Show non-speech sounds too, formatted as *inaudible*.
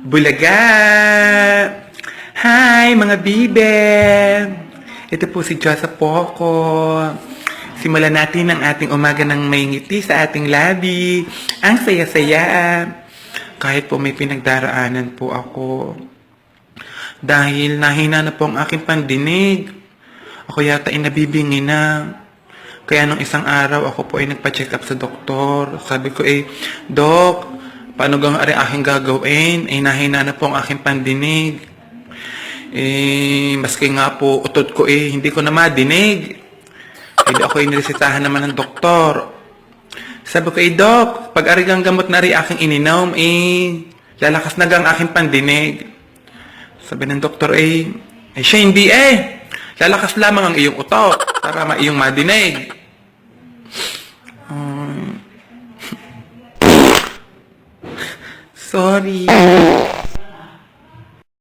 Bulaga! Hi, mga bibe! Ito po si Joseph Poco. Simulan natin ang ating umaga ng may ngiti sa ating labi. Ang saya-saya. Kahit po may pinagdaraanan po ako. Dahil nahina na po ang aking pandinig. Ako yata ay nabibingi na. Kaya nung isang araw ako po ay nagpa-check up sa doktor. Sabi ko eh, Dok, paano gang ari aking gagawin? Eh, nahina na po ang aking pandinig. Eh, maski nga po utot ko eh, hindi ko na madinig. Eh, ako iniresitahan naman ng doktor. Sabi ko, eh, Dok, pag ari gang gamot na rin aking ininom, eh, lalakas na gang aking pandinig. Sabi ng doktor, eh, eh siya hindi eh. Lalakas lamang ang iyong utot para ma iyong madinig. Um, sorry. *laughs*